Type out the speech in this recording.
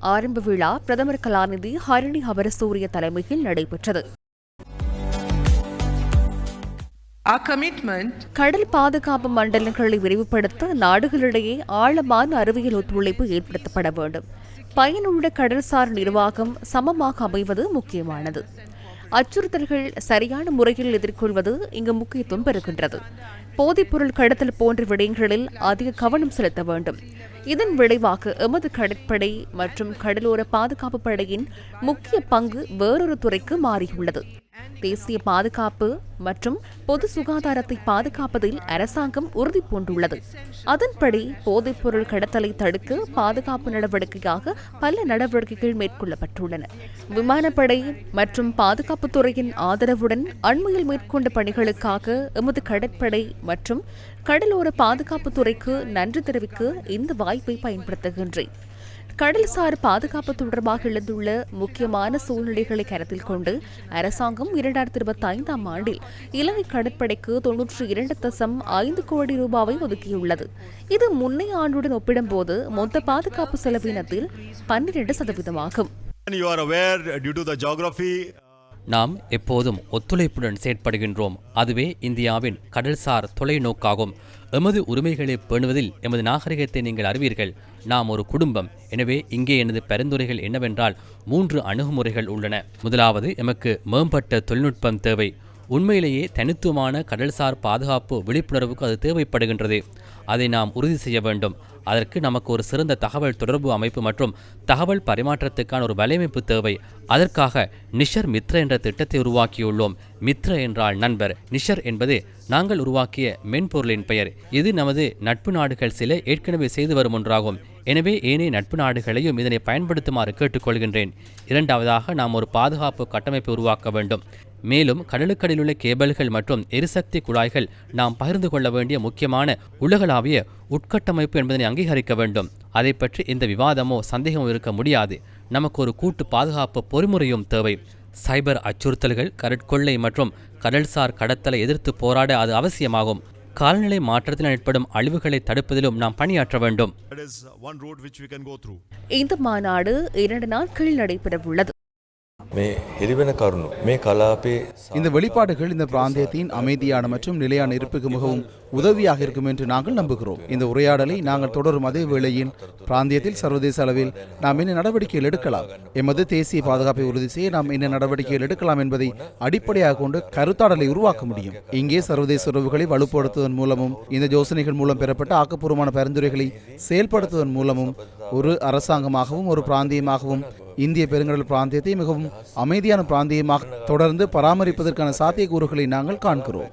ஆரம்ப விழா பிரதமர் கலாநிதி ஹரிணி அபரசூரிய தலைமையில் நடைபெற்றது. கடல் பாதுகாப்பு மண்டலங்களை விரிவுபடுத்த நாடுகளிடையே ஆழமான அறிவியல் ஒத்துழைப்பு ஏற்படுத்தப்பட வேண்டும். பயனுள்ள கடல்சார் நிர்வாகம் சமமாக அமைவது முக்கியமானது. அச்சுறுத்தல்கள் சரியான முறையில் எதிர்கொள்வது இங்கு முக்கியத்துவம் பெறுகின்றது. போதைப்பொருள் கடத்தல் போன்ற விடயங்களில் அதிக கவனம் செலுத்த வேண்டும். இதன் விளைவாக எமது கடற்படை மற்றும் கடலோர பாதுகாப்பு படையின் முக்கிய பங்கு வேறொரு துறைக்கு மாறியுள்ளது. தேசிய பாதுகாப்பு மற்றும் பொது சுகாதாரத்தை பாதுகாப்பதில் அரசாங்கம் உறுதி பூண்டுள்ளது. அதன்படி போதைப்பொருள் கடத்தலை தடுக்க பாதுகாப்பு நடவடிக்கையாக பல நடவடிக்கைகள் மேற்கொள்ளப்பட்டுள்ளன. விமானப்படை மற்றும் பாதுகாப்பு துறையின் ஆதரவுடன் அண்மையில் மேற்கொண்ட பணிகளுக்காக எமது கடற்படை மற்றும் கடலோர பாதுகாப்புத்துறைக்கு நன்றி தெரிவிக்க இந்த வாய்ப்பை பயன்படுத்துகின்றேன். கடல்சார் பாதுகாப்பு தொடர்பாக எழுந்துள்ள முக்கியமான சூழ்நிலைகளை கருத்தில் கொண்டு அரசாங்கம் இரண்டாயிரத்தி இருபத்தி ஐந்தாம் ஆண்டில் இலங்கை கடற்படைக்கு தொன்னூற்றி இரண்டு தசம் ஐந்து கோடி ரூபாவை ஒதுக்கியுள்ளது. இது முன்னைய ஆண்டுடன் ஒப்பிடும்போது மொத்த பாதுகாப்பு செலவினத்தில் பன்னிரண்டு சதவீதமாகும். நாம் எப்போதும் ஒத்துழைப்புடன் செயற்படுகின்றோம். அதுவே இந்தியாவின் கடல்சார் தொலைநோக்காகும். எமது உரிமைகளை பேணுவதில் எமது நாகரிகத்தை நீங்கள் அறிவீர்கள். நாம் ஒரு குடும்பம். எனவே இங்கே எனது பரிந்துரைகள் என்னவென்றால் மூன்று அணுகுமுறைகள் உள்ளன. முதலாவது எமக்கு மேம்பட்ட தொழில்நுட்பம் தேவை. உண்மையிலேயே தனித்துவமான கடல்சார் பாதுகாப்பு விழிப்புணர்வுக்கு அது தேவைப்படுகின்றது. அதை நாம் உறுதி செய்ய வேண்டும். அதற்கு நமக்கு ஒரு சிறந்த தகவல் தொடர்பு அமைப்பு மற்றும் தகவல் பரிமாற்றத்துக்கான ஒரு வலையமைப்பு தேவை. அதற்காக நிஷர் மித்ர என்ற திட்டத்தை உருவாக்கியுள்ளோம். மித்ர என்றால் நண்பர். நிஷர் என்பது நாங்கள் உருவாக்கிய மென்பொருளின் பெயர். இது நமது நட்பு நாடுகள் சில ஏற்கனவே செய்து வரும் ஒன்றாகும். எனவே ஏனைய நட்பு நாடுகளையும் இதனை பயன்படுத்துமாறு கேட்டுக்கொள்கின்றேன். இரண்டாவதாக நாம் ஒரு பாதுகாப்பு கட்டமைப்பை உருவாக்க வேண்டும். மேலும் கடலுக்கடியிலுள்ள கேபிள்கள் மற்றும் எரிசக்தி குழாய்கள் நாம் பகிர்ந்து கொள்ள வேண்டிய முக்கியமான உலகளாவிய உட்கட்டமைப்பு என்பதனை அங்கீகரிக்க வேண்டும். அதை பற்றி இந்த விவாதமோ சந்தேகமோ இருக்க முடியாது. நமக்கு ஒரு கூட்டு பாதுகாப்பு பொறிமுறையும் தேவை. சைபர் அச்சுறுத்தல்கள் கடற்கொள்ளை மற்றும் கடல்சார் கடத்தலை எதிர்த்து போராட அது அவசியமாகும். காலநிலை மாற்றத்தில் ஏற்படும் அழிவுகளை தடுப்பதிலும் நாம் பணியாற்ற வேண்டும். இந்த மாநாடு இரண்டு நாட்கள் நடைபெறவுள்ளது. இந்த வெளிப்பாடுகள் இந்த பிராந்தியத்தின் அமைதியான மற்றும் நிலையான இருப்புக்கு மிகவும் உதவியாக இருக்கும் என்று நாங்கள் நம்புகிறோம். இந்த உரையாடலை நாங்கள் தொடரும் அதே வேளையில் பிராந்தியத்தில் சர்வதேச அளவில் நாம் என்ன நடவடிக்கைகள் எடுக்கலாம்? எமது தேசிய பாதுகாப்பை உறுதி செய்ய நாம் என்ன நடவடிக்கைகள் எடுக்கலாம் என்பதை அடிப்படையாக கொண்டு கருத்தாடலை உருவாக்க முடியும். இங்கே சர்வதேச உறவுகளை வலுப்படுத்துவதன் மூலமும் இந்த யோசனைகள் மூலம் பெறப்பட்ட ஆக்கப்பூர்வமான பரிந்துரைகளை செயல்படுத்துவதன் மூலமும் ஒரு அரசாங்கமாகவும் ஒரு பிராந்தியமாகவும் இந்திய பெருங்கடல் பிராந்தியத்தை மிகவும் அமைதியான பிராந்தியமாக தொடர்ந்து பராமரிப்பதற்கான சாத்தியக்கூறுகளை நாங்கள் காண்கிறோம்.